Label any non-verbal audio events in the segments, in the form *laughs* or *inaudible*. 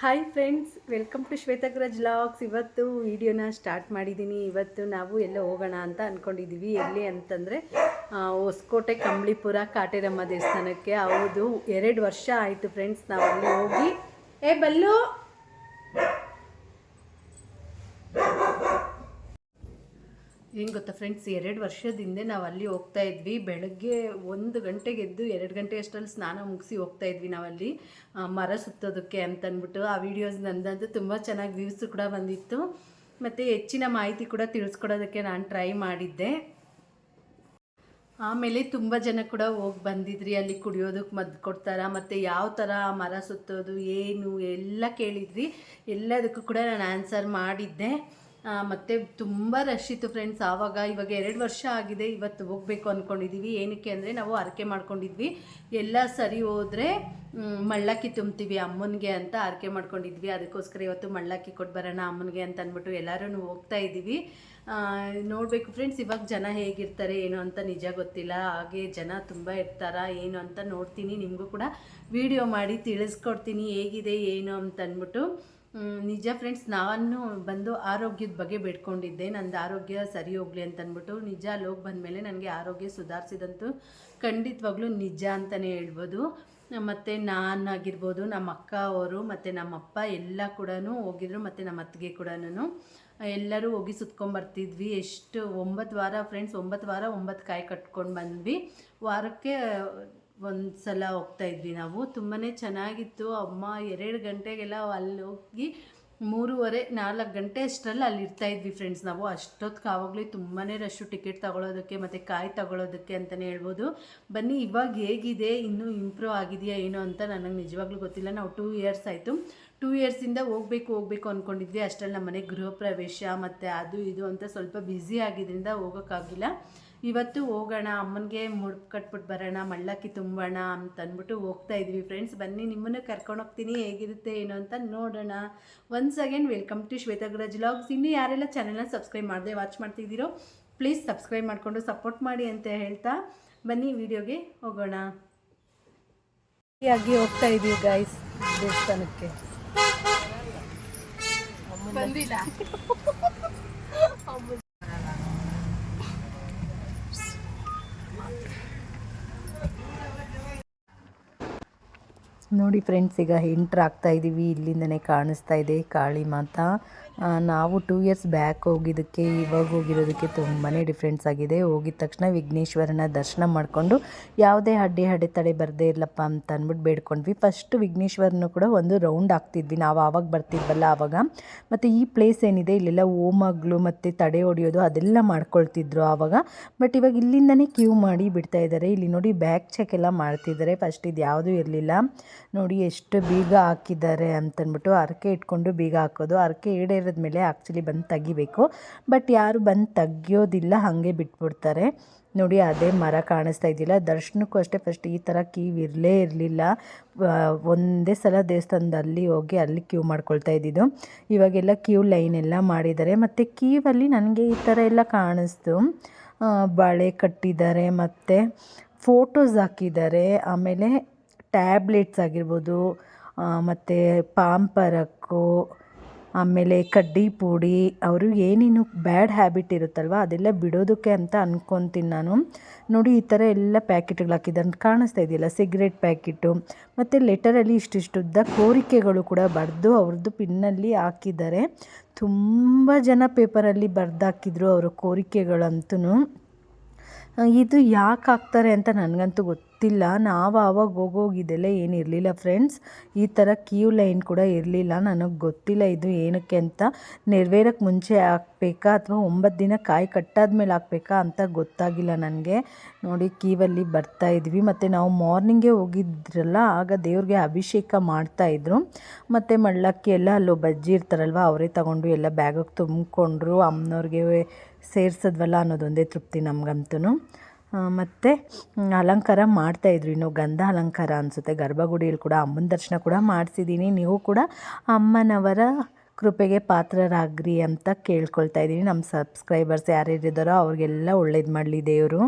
Hi friends welcome to ಶ್ವೇತಗ್ರಜ್ vlogs ಇವತ್ತು ವಿಡಿಯೋನ ಸ್ಟಾರ್ಟ್ ಮಾಡಿದ್ದೀನಿ ಇವತ್ತು ನಾವು ಎಲ್ಲ ಹೋಗೋಣ ಅಂತ ಅಂದ್ಕೊಂಡಿದ್ದೀವಿ ಎಲ್ಲಿ ಅಂತಂದರೆ ಹೊಸಕೋಟೆ, ಕಂಬಳಿಪುರ, ಕಾಟೇರಮ್ಮ ದೇವಸ್ಥಾನಕ್ಕೆ. ಹೌದು, ಎರಡು ವರ್ಷ ಆಯಿತು ಫ್ರೆಂಡ್ಸ್ ನಾವು ಅಲ್ಲಿ ಹೋಗಿ. ಏ, ಬಲ್ಲು! ಏನು ಗೊತ್ತಾ ಫ್ರೆಂಡ್ಸ್ ಎರಡು ವರ್ಷದ ಹಿಂದೆ ನಾವು ಅಲ್ಲಿ ಹೋಗ್ತಾ ಇದ್ವಿ. ಬೆಳಗ್ಗೆ ಒಂದು ಗಂಟೆಗೆ ಎದ್ದು ಎರಡು ಗಂಟೆ ಅಷ್ಟರಲ್ಲಿ ಸ್ನಾನ ಮುಗಿಸಿ ಹೋಗ್ತಾ ಇದ್ವಿ ನಾವಲ್ಲಿ ಮರ ಸುತ್ತೋದಕ್ಕೆ ಅಂತಂದ್ಬಿಟ್ಟು. ಆ ವಿಡಿಯೋಸ್ ನಂದಂತೂ ತುಂಬ ಚೆನ್ನಾಗಿ ವ್ಯೂಸ್ ಕೂಡ ಬಂದಿತ್ತು. ಮತ್ತು ಹೆಚ್ಚಿನ ಮಾಹಿತಿ ಕೂಡ ತಿಳಿಸ್ಕೊಡೋದಕ್ಕೆ ನಾನು ಟ್ರೈ ಮಾಡಿದ್ದೆ. ಆಮೇಲೆ ತುಂಬ ಜನ ಕೂಡ ಹೋಗಿ ಬಂದಿದ್ರಿ. ಅಲ್ಲಿ ಕುಡಿಯೋದಕ್ಕೆ ಮದ್ದು ಕೊಡ್ತಾರ. ಮತ್ತು ಯಾವ ಥರ ಮರ ಸುತ್ತೋದು, ಏನು, ಎಲ್ಲ ಕೇಳಿದ್ರಿ ಎಲ್ಲದಕ್ಕೂ ಕೂಡ ನಾನು ಆನ್ಸರ್ ಮಾಡಿದ್ದೆ. ಮತ್ತೆ ತುಂಬ ರಶ್ ಇತ್ತು ಫ್ರೆಂಡ್ಸ್ ಆವಾಗ ಇವಾಗ ಎರಡು ವರ್ಷ ಆಗಿದೆ, ಇವತ್ತು ಹೋಗಬೇಕು ಅಂದ್ಕೊಂಡಿದ್ದೀವಿ ಏನಕ್ಕೆ ಅಂದರೆ ನಾವು ಹರಕೆ ಮಾಡ್ಕೊಂಡಿದ್ವಿ. ಎಲ್ಲ ಸರಿ ಹೋದರೆ ಮಳ್ಳಕ್ಕಿ ತುಂಬ್ತೀವಿ ಅಮ್ಮನಿಗೆ ಅಂತ ಹರಕೆ ಮಾಡ್ಕೊಂಡಿದ್ವಿ. ಅದಕ್ಕೋಸ್ಕರ ಇವತ್ತು ಮಳ್ಳಕ್ಕಿ ಕೊಟ್ಟು ಬರೋಣ ಅಮ್ಮನಿಗೆ ಅಂತ ಅಂದ್ಬಿಟ್ಟು ಎಲ್ಲರೂ ಹೋಗ್ತಾ ಇದ್ದೀವಿ ನೋಡಬೇಕು ಫ್ರೆಂಡ್ಸ್ ಇವಾಗ ಜನ ಹೇಗಿರ್ತಾರೆ, ಏನು ಅಂತ ನಿಜ ಗೊತ್ತಿಲ್ಲ. ಹಾಗೆ ಜನ ತುಂಬ ಇರ್ತಾರಾ, ಏನು ಅಂತ ನೋಡ್ತೀನಿ. ನಿಮಗೂ ಕೂಡ ವಿಡಿಯೋ ಮಾಡಿ ತಿಳಿಸ್ಕೊಡ್ತೀನಿ, ಹೇಗಿದೆ, ಏನು ಅಂತ ಅಂದ್ಬಿಟ್ಟು. ನಿಜ ಫ್ರೆಂಡ್ಸ್ ನಾನು ಬಂದು ಆರೋಗ್ಯದ ಬಗ್ಗೆ ಬೇಡ್ಕೊಂಡಿದ್ದೆ. ನಂದು ಆರೋಗ್ಯ ಸರಿ ಹೋಗಲಿ ಅಂತ ನಿಜ ಅಲ್ಲಿ ಹೋಗಿ ಬಂದಮೇಲೆ ನನಗೆ ಆರೋಗ್ಯ ಸುಧಾರಿಸಿದಂತೂ ಖಂಡಿತವಾಗ್ಲೂ ನಿಜ ಅಂತಲೇ ಹೇಳ್ಬೋದು. ಮತ್ತು ನಾನಾಗಿರ್ಬೋದು ನಮ್ಮ ಅಕ್ಕ ಅವರು ಮತ್ತು ನಮ್ಮಪ್ಪ ಎಲ್ಲ ಕೂಡ ಹೋಗಿದ್ರು, ಮತ್ತು ನಮ್ಮ ಅತ್ತಿಗೆ ಕೂಡ ಎಲ್ಲರೂ ಹೋಗಿ ಸುತ್ಕೊಂಬರ್ತಿದ್ವಿ ಎಷ್ಟು, ಒಂಬತ್ತು ವಾರ ಫ್ರೆಂಡ್ಸ್ ಒಂಬತ್ತು ವಾರ ಒಂಬತ್ತು ಕಾಯಿ ಕಟ್ಕೊಂಡು ಬಂದ್ವಿ. ವಾರಕ್ಕೆ ಒಂದು ಸಲ ಹೋಗ್ತಾ ಇದ್ವಿ ನಾವು. ತುಂಬಾ ಚೆನ್ನಾಗಿತ್ತು. ಅಮ್ಮ ಎರಡು ಗಂಟೆಗೆಲ್ಲ ಅಲ್ಲಿ ಹೋಗಿ ಮೂರುವರೆ, ನಾಲ್ಕು ಗಂಟೆ ಅಷ್ಟರಲ್ಲಿ ಅಲ್ಲಿ ಇರ್ತಾ ಇದ್ವಿ ಫ್ರೆಂಡ್ಸ್ ನಾವು. ಅಷ್ಟೊತ್ತಿಗೆ ಆವಾಗಲೇ ತುಂಬಾ ರಶ್ಶು ಟಿಕೆಟ್ ತಗೊಳ್ಳೋದಕ್ಕೆ ಮತ್ತು ಕಾಯಿ ತಗೊಳ್ಳೋದಕ್ಕೆ ಅಂತಲೇ ಹೇಳ್ಬೋದು. ಬನ್ನಿ, ಇವಾಗ ಹೇಗಿದೆ? ಇನ್ನೂ ಇಂಪ್ರೂವ್ ಆಗಿದೆಯಾ, ಏನೋ ಅಂತ ನನಗೆ ನಿಜವಾಗ್ಲೂ ಗೊತ್ತಿಲ್ಲ. ನಾವು ಟೂ ಇಯರ್ಸ್ ಆಯಿತು. ಟೂ ಇಯರ್ಸಿಂದ ಹೋಗಬೇಕು ಹೋಗಬೇಕು ಅಂದ್ಕೊಂಡಿದ್ವಿ ಅಷ್ಟರಲ್ಲಿ ನಮ್ಮ ಮನೆ ಗೃಹ ಪ್ರವೇಶ ಮತ್ತು ಅದು ಇದು ಅಂತ ಸ್ವಲ್ಪ ಬ್ಯುಸಿ ಆಗಿದ್ದರಿಂದ ಹೋಗೋಕ್ಕಾಗಿಲ್ಲ. ಇವತ್ತು ಹೋಗೋಣ ಅಮ್ಮನಿಗೆ ಮುಡುಪು ಕಟ್ಬಿಟ್ಟು ಬರೋಣ ಮಳ್ಳಕ್ಕಿ ತುಂಬೋಣ ಅಂತ ಅಂದ್ಬಿಟ್ಟು ಹೋಗ್ತಾ ಇದ್ವಿ. ಫ್ರೆಂಡ್ಸ್ ಬನ್ನಿ ನಿಮ್ಮನ್ನು ಕರ್ಕೊಂಡು ಹೋಗ್ತೀನಿ. ಹೇಗಿರುತ್ತೆ ಏನು ಅಂತ ನೋಡೋಣ. ಒನ್ಸ್ ಅಗೇನ್ ವೆಲ್ಕಮ್ ಟು ಶ್ವೇತಗ್ರಜ್ ಲಾಗ್ಸ್ ಇನ್ನೂ ಯಾರೆಲ್ಲ ಚಾನಲ್ನ ಸಬ್ಸ್ಕ್ರೈಬ್ ಮಾಡದೆ ವಾಚ್ ಮಾಡ್ತಿದ್ದೀರೋ ಪ್ಲೀಸ್ ಸಬ್ಸ್ಕ್ರೈಬ್ ಮಾಡಿಕೊಂಡು ಸಪೋರ್ಟ್ ಮಾಡಿ ಅಂತ ಹೇಳ್ತಾ ಬನ್ನಿ ವಿಡಿಯೋಗೆ ಹೋಗೋಣ. ಆಗಿ ಹೋಗ್ತಾ ಇದೀವಿ ಗಾಯ್ಸ್ ದೇವಸ್ಥಾನಕ್ಕೆ. *laughs* ನೋಡಿ ಫ್ರೆಂಡ್ಸ್ ಈಗ ಎಂಟ್ರ್ ಆಗ್ತಾ ಇದ್ದೀವಿ ಇಲ್ಲಿಂದನೇ ಕಾಣಿಸ್ತಾ ಇದೆ ಕಾಳಿ ಮಾತಾ. ನಾವು ಟೂ ಇಯರ್ಸ್ ಬ್ಯಾಕ್ ಹೋಗಿದ್ದಕ್ಕೆ, ಇವಾಗ ಹೋಗಿರೋದಕ್ಕೆ ತುಂಬಾ ಡಿಫ್ರೆನ್ಸ್ ಆಗಿದೆ. ಹೋಗಿದ ತಕ್ಷಣ ವಿಘ್ನೇಶ್ವರನ ದರ್ಶನ ಮಾಡಿಕೊಂಡು ಯಾವುದೇ ಅಡ್ಡಿ ಅಡೆತಡೆ ಬರದೇ ಇರಲಪ್ಪ ಅಂತ ಅಂದ್ಬಿಟ್ಟು ಬೇಡ್ಕೊಂಡ್ವಿ. ಫಸ್ಟ್ ವಿಘ್ನೇಶ್ವರನು ಕೂಡ ಒಂದು ರೌಂಡ್ ಆಗ್ತಿದ್ವಿ ನಾವು ಆವಾಗ ಬರ್ತಿದ್ವಲ್ಲ ಆವಾಗ. ಮತ್ತು ಈ ಪ್ಲೇಸ್ ಏನಿದೆ, ಇಲ್ಲೆಲ್ಲ ಓಮಗಳು ಮತ್ತು ತಡೆ ಹೊಡೆಯೋದು ಅದೆಲ್ಲ ಮಾಡ್ಕೊಳ್ತಿದ್ರು ಆವಾಗ. ಬಟ್ ಇವಾಗ ಇಲ್ಲಿಂದನೇ ಕ್ಯೂ ಮಾಡಿ ಬಿಡ್ತಾ ಇದ್ದಾರೆ ಇಲ್ಲಿ ನೋಡಿ ಬ್ಯಾಕ್ ಚೆಕ್ ಎಲ್ಲ ಮಾಡ್ತಿದ್ದಾರೆ ಫಸ್ಟ್ ಇದು ಯಾವುದೂ ಇರಲಿಲ್ಲ. ನೋಡಿ ಎಷ್ಟು ಬೀಗ ಹಾಕಿದ್ದಾರೆ ಅಂತಂದ್ಬಿಟ್ಟು ಅರಕೆ ಇಟ್ಕೊಂಡು ಬೀಗ ಹಾಕೋದು. ಅರಕೆ ಈಡೇರಿದ ಮೇಲೆ ಆ್ಯಕ್ಚುಲಿ ಬಂದು ತೆಗಿಬೇಕು. ಬಟ್ ಯಾರು ಬಂದು ತೆಗಿಯೋದಿಲ್ಲ, ಹಾಗೆ ಬಿಟ್ಬಿಡ್ತಾರೆ. ನೋಡಿ, ಅದೇ ಮರ ಕಾಣಿಸ್ತಾ ಇದ್ದಿಲ್ಲ ದರ್ಶನಕ್ಕೂ ಅಷ್ಟೇ ಫಸ್ಟ್ ಈ ಥರ ಕ್ಯೂ ಇರಲೇ ಇರಲಿಲ್ಲ. ಒಂದೇ ಸಲ ದೇವಸ್ಥಾನದಲ್ಲಿ ಹೋಗಿ ಅಲ್ಲಿ ಕ್ಯೂ ಮಾಡ್ಕೊಳ್ತಾ ಇದ್ದಿದ್ದು. ಇವಾಗೆಲ್ಲ ಕ್ಯೂ ಲೈನ್ ಎಲ್ಲ ಮಾಡಿದ್ದಾರೆ. ಮತ್ತು ಕ್ಯೂವಲ್ಲಿ ನನಗೆ ಈ ಥರ ಎಲ್ಲ ಕಾಣಿಸ್ತು. ಬಳೆ ಕಟ್ಟಿದ್ದಾರೆ, ಮತ್ತು ಫೋಟೋಸ್ ಹಾಕಿದ್ದಾರೆ. ಆಮೇಲೆ ಟ್ಯಾಬ್ಲೆಟ್ಸ್ ಆಗಿರ್ಬೋದು ಮತ್ತು ಪಾಂಪರಕ್ಕು ಆಮೇಲೆ ಕಡ್ಡಿ ಪುಡಿ, ಅವರು ಏನೇನು ಬ್ಯಾಡ್ ಹ್ಯಾಬಿಟ್ ಇರುತ್ತಲ್ವ ಅದೆಲ್ಲ ಬಿಡೋದಕ್ಕೆ ಅಂತ ಅಂದ್ಕೊತೀನಿ ನಾನು. ನೋಡಿ, ಈ ಥರ ಎಲ್ಲ ಪ್ಯಾಕೆಟ್ಗಳು ಹಾಕಿದ್ದಾರೆ ಕಾಣಿಸ್ತಾ ಇದೆಯಲ್ಲ, ಸಿಗರೇಟ್ ಪ್ಯಾಕೆಟು, ಮತ್ತು ಲೆಟರಲ್ಲಿ ಇಷ್ಟಿಷ್ಟುದ್ದ ಕೋರಿಕೆಗಳು ಕೂಡ ಬರೆದು ಅವ್ರದ್ದು ಪಿನ್ನಲ್ಲಿ ಹಾಕಿದ್ದಾರೆ. ತುಂಬ ಜನ ಪೇಪರಲ್ಲಿ ಬರೆದಾಕಿದ್ರು ಅವರ ಕೋರಿಕೆಗಳಂತೂ ಇದು ಯಾಕೆ ಹಾಕ್ತಾರೆ ಅಂತ ನನಗಂತೂ ಗೊತ್ತಿಲ್ಲ. ನಾವು ಆವಾಗ ಹೋಗೋಗಿದ್ದೆಲ್ಲ ಏನು ಇರಲಿಲ್ಲ ಫ್ರೆಂಡ್ಸ್ ಈ ಥರ ಕ್ಯೂ ಲೈನ್ ಕೂಡ ಇರಲಿಲ್ಲ. ನನಗೆ ಗೊತ್ತಿಲ್ಲ ಇದು ಏನಕ್ಕೆ ಅಂತ. ನೆರವೇರಕ್ಕೆ ಮುಂಚೆ ಹಾಕ್ಬೇಕಾ ಅಥವಾ ಒಂಬತ್ತು ದಿನ ಕಾಯಿ ಕಟ್ಟಾದ್ಮೇಲೆ ಹಾಕ್ಬೇಕಾ ಅಂತ ಗೊತ್ತಾಗಿಲ್ಲ ನನಗೆ. ನೋಡಿ ಕ್ಯೂವಲ್ಲಿ ಬರ್ತಾ ಇದ್ವಿ. ಮತ್ತು ನಾವು ಮಾರ್ನಿಂಗೇ ಹೋಗಿದ್ರಲ್ಲ, ಆಗ ದೇವ್ರಿಗೆ ಅಭಿಷೇಕ ಮಾಡ್ತಾಯಿದ್ರು ಮತ್ತು ಮಳ್ಳಕ್ಕಿ ಎಲ್ಲ ಅಲ್ಲೋ ಬಜ್ಜಿ ಇರ್ತಾರಲ್ವ, ಅವರೇ ತಗೊಂಡು ಎಲ್ಲ ಬ್ಯಾಗಿಗೆ ತುಂಬಿಕೊಂಡ್ರು. ಅಮ್ಮನವ್ರಿಗೆ ಸೇರಿಸಿದ್ವಲ್ಲ ಅನ್ನೋದೊಂದೇ ತೃಪ್ತಿ ನಮಗಂತೂ ಮತ್ತು ಅಲಂಕಾರ ಮಾಡ್ತಾಯಿದ್ರು ಇನ್ನು ಗಂಧ ಅಲಂಕಾರ ಅನಿಸುತ್ತೆ. ಗರ್ಭಗುಡಿಯಲ್ಲಿ ಕೂಡ ಅಮ್ಮನ ದರ್ಶನ ಕೂಡ ಮಾಡಿಸಿದ್ದೀನಿ ನೀವು ಕೂಡ ಅಮ್ಮನವರ ಕೃಪೆಗೆ ಪಾತ್ರರಾಗ್ರಿ ಅಂತ ಕೇಳ್ಕೊಳ್ತಾ ಇದ್ದೀನಿ. ನಮ್ಮ ಸಬ್ಸ್ಕ್ರೈಬರ್ಸ್ ಯಾರ್ಯಾರಿದ್ದಾರೋ ಅವ್ರಿಗೆಲ್ಲ ಒಳ್ಳೇದು ಮಾಡಲಿ ದೇವರು.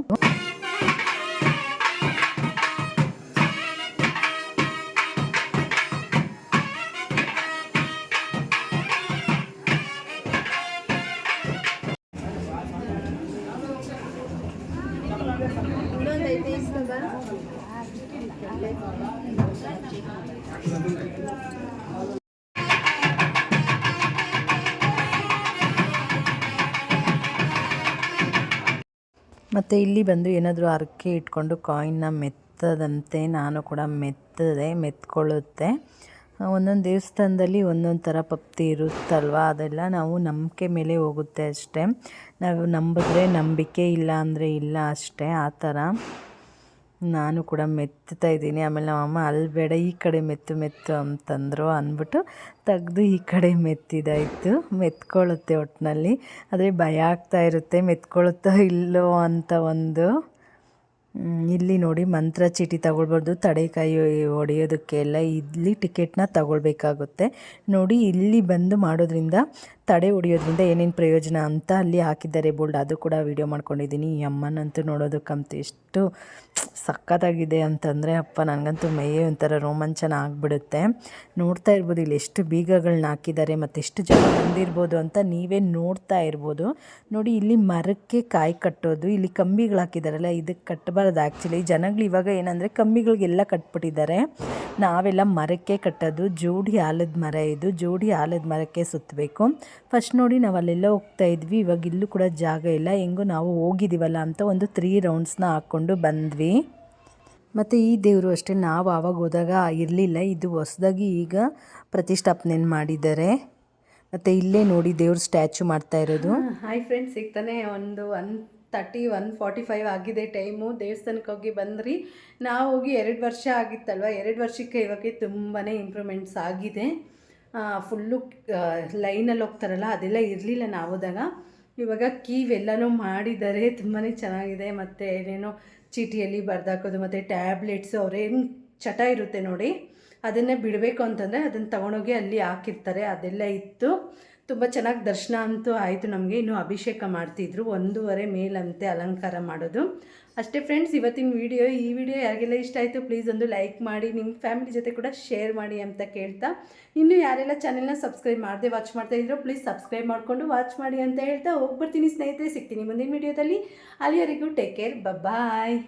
ಮತ್ತು ಇಲ್ಲಿ ಬಂದು ಏನಾದರೂ ಹರಕೆ ಇಟ್ಕೊಂಡು ಕಾಯಿನ್ನ ಮೆತ್ತದಂತೆ ನಾನು ಕೂಡ ಮೆತ್ತದೆ, ಮೆತ್ಕೊಳ್ಳುತ್ತೆ. ಒಂದೊಂದು ದೇವಸ್ಥಾನದಲ್ಲಿ ಒಂದೊಂದು ಥರ ಪಪ್ತಿ ಇರುತ್ತಲ್ವ? ಅದೆಲ್ಲ ನಾವು ನಂಬಿಕೆ ಮೇಲೆ ಹೋಗುತ್ತೆ ಅಷ್ಟೇ. ನಾವು ನಂಬಿದ್ರೆ ನಂಬಿಕೆ ಇಲ್ಲ ಅಂದರೆ ಇಲ್ಲ ಅಷ್ಟೇ, ಆ ಥರ ನಾನು ಕೂಡ ಮೆತ್ತುತ್ತಾ ಇದ್ದೀನಿ. ಆಮೇಲೆ ನಮ್ಮಮ್ಮ ಅಲ್ಲಿ ಬೇಡ, ಈ ಕಡೆ ಮೆತ್ತು ಮೆತ್ತು ಅಂತಂದರು ಅಂದ್ಬಿಟ್ಟು ತೆಗ್ದು ಈ ಕಡೆ ಮೆತ್ತಿದಾಯಿತು. ಮೆತ್ಕೊಳ್ಳುತ್ತೆ ಒಟ್ಟಿನಲ್ಲಿ ಆದರೆ ಭಯ ಆಗ್ತಾ ಇರುತ್ತೆ. ಮೆತ್ಕೊಳ್ಳುತ್ತೋ ಇಲ್ಲೋ ಅಂತ ಒಂದು ಇಲ್ಲಿ ನೋಡಿ ಮಂತ್ರ ಚೀಟಿ ತಗೊಳ್ಬಾರ್ದು. ತಡೆಕಾಯಿ ಹೊಡೆಯೋದಕ್ಕೆಲ್ಲ ಇಲ್ಲಿ ಟಿಕೆಟ್ನ ತಗೊಳ್ಬೇಕಾಗುತ್ತೆ. ನೋಡಿ ಇಲ್ಲಿ ಬಂದು ಮಾಡೋದ್ರಿಂದ, ತಡೆ ಹೊಡೆಯೋದ್ರಿಂದ ಏನೇನು ಪ್ರಯೋಜನ ಅಂತ ಅಲ್ಲಿ ಹಾಕಿದ್ದಾರೆ ಬೋಲ್ಡ್. ಅದು ಕೂಡ ವೀಡಿಯೋ ಮಾಡ್ಕೊಂಡಿದ್ದೀನಿ. ಈ ಅಮ್ಮನಂತೂ ನೋಡೋದಕ್ಕಂತೂ ಎಷ್ಟು ಸಖತ್ತಾಗಿದೆ ಅಂತಂದರೆ, ಅಪ್ಪ, ನನಗಂತೂ ಮೈಯೇ ಒಂಥರ ರೋಮಾಂಚನ ಆಗಿಬಿಡುತ್ತೆ. ನೋಡ್ತಾ ಇರ್ಬೋದು, ಇಲ್ಲಿ ಎಷ್ಟು ಬೀಗಗಳನ್ನ ಹಾಕಿದ್ದಾರೆ ಮತ್ತು ಎಷ್ಟು ಜನ ಬಂದಿರ್ಬೋದು ಅಂತ ನೀವೇ ನೋಡ್ತಾ ಇರ್ಬೋದು. ನೋಡಿ, ಇಲ್ಲಿ ಮರಕ್ಕೆ ಕಾಯಿ ಕಟ್ಟೋದು, ಇಲ್ಲಿ ಕಂಬಿಗಳು ಹಾಕಿದ್ದಾರಲ್ಲ ಇದಕ್ಕೆ ಕಟ್ಟಬಾರ್ದು ಆ್ಯಕ್ಚುಲಿ ಜನಗಳು ಇವಾಗ ಏನಂದರೆ ಕಮ್ಮಿಗಳಿಗೆಲ್ಲ ಕಟ್ಬಿಟ್ಟಿದ್ದಾರೆ. ನಾವೆಲ್ಲ ಮರಕ್ಕೆ ಕಟ್ಟೋದು, ಜೋಡಿ ಆಲದ ಮರ ಇದು, ಜೋಡಿ ಆಲದ ಮರಕ್ಕೆ ಸುತ್ತಬೇಕು. ಫಸ್ಟ್ ನೋಡಿ ನಾವು ಅಲ್ಲೆಲ್ಲ ಹೋಗ್ತಾ ಇದ್ವಿ. ಇವಾಗ ಇಲ್ಲೂ ಕೂಡ ಜಾಗ ಇಲ್ಲ. ಹೆಂಗೋ ನಾವು ಹೋಗಿದ್ದೀವಲ್ಲ ಅಂತ ಒಂದು ತ್ರೀ ರೌಂಡ್ಸ್ನ ಹಾಕ್ಕೊಂಡು ಬಂದ್ವಿ. ಮತ್ತು ಈ ದೇವರು ಅಷ್ಟೇ, ನಾವು ಆವಾಗ ಹೋದಾಗ ಇರಲಿಲ್ಲ. ಇದು ಹೊಸದಾಗಿ ಈಗ ಪ್ರತಿಷ್ಠಾಪನೆ ಮಾಡಿದ್ದಾರೆ. ಮತ್ತು ಇಲ್ಲೇ ನೋಡಿ ದೇವ್ರ ಸ್ಟ್ಯಾಚು ಮಾಡ್ತಾ ಇರೋದು. ಹಾಯ್ ಫ್ರೆಂಡ್ಸ್ ಸಿಗ್ತಾನೆ ತಾನೇ ಒಂದು one thirty one forty five ಆಗಿದೆ ಟೈಮು. ದೇವಸ್ಥಾನಕ್ಕೆ ಹೋಗಿ ಬಂದ್ರಿ. ನಾವು ಹೋಗಿ ಎರಡು ವರ್ಷ ಆಗಿತ್ತಲ್ವ? ಎರಡು ವರ್ಷಕ್ಕೆ ಇವಾಗ ತುಂಬಾ ಇಂಪ್ರೂವ್ಮೆಂಟ್ಸ್ ಆಗಿದೆ. ಫುಲ್ಲು ಲೈನಲ್ಲಿ ಹೋಗ್ತಾರಲ್ಲ, ಅದೆಲ್ಲ ಇರಲಿಲ್ಲ ನಾವು ಹೋದಾಗ ಇವಾಗ ಕೀವೆಲ್ಲನೂ ಮಾಡಿದ್ದಾರೆ. ತುಂಬಾ ಚೆನ್ನಾಗಿದೆ. ಮತ್ತು ಏನೇನೋ ಚೀಟಿಯಲ್ಲಿ ಬರ್ದಾಕೋದು, ಮತ್ತು ಟ್ಯಾಬ್ಲೆಟ್ಸು ಅವ್ರೇನು ಚಟ ಇರುತ್ತೆ ನೋಡಿ. ಅದನ್ನೇ ಬಿಡಬೇಕು ಅಂತಂದರೆ ಅದನ್ನು ತೊಗೊಂಡೋಗಿ ಅಲ್ಲಿ ಹಾಕಿರ್ತಾರೆ. ಅದೆಲ್ಲ ಇತ್ತು. ತುಂಬ ಚೆನ್ನಾಗಿ ದರ್ಶನ ಅಂತೂ ಆಯಿತು ನಮಗೆ. ಇನ್ನು ಅಭಿಷೇಕ ಮಾಡ್ತಿದ್ರು. ಒಂದೂವರೆ ಮೇಲಂತೆ ಅಲಂಕಾರ ಮಾಡೋದು. ಅಷ್ಟೇ ಫ್ರೆಂಡ್ಸ್ ಇವತ್ತಿನ ವಿಡಿಯೋ ಈ ವಿಡಿಯೋ ಯಾರಿಗೆಲ್ಲ ಇಷ್ಟ ಆಯಿತು ಪ್ಲೀಸ್ ಒಂದು ಲೈಕ್ ಮಾಡಿ ನಿಮ್ಮ ಫ್ಯಾಮಿಲಿ ಜೊತೆ ಕೂಡ ಶೇರ್ ಮಾಡಿ ಅಂತ ಕೇಳ್ತಾ. ಇನ್ನು ಯಾರೆಲ್ಲ ಚಾನೆಲ್ನ ಸಬ್ಸ್ಕ್ರೈಬ್ ಮಾಡದೆ ವಾಚ್ ಮಾಡ್ತಾ ಇದ್ರು ಪ್ಲೀಸ್ ಸಬ್ಸ್ಕ್ರೈಬ್ ಮಾಡಿಕೊಂಡು ವಾಚ್ ಮಾಡಿ ಅಂತ ಹೇಳ್ತಾ ಹೋಗ್ಬಿಡ್ತೀನಿ ಸ್ನೇಹಿತರೆ. ಸಿಗ್ತೀನಿ ಮುಂದಿನ ವಿಡಿಯೋದಲ್ಲಿ ಅಲ್ಲಿವರೆಗೂ ಟೇಕ್ ಕೇರ್ ಬಾಯ್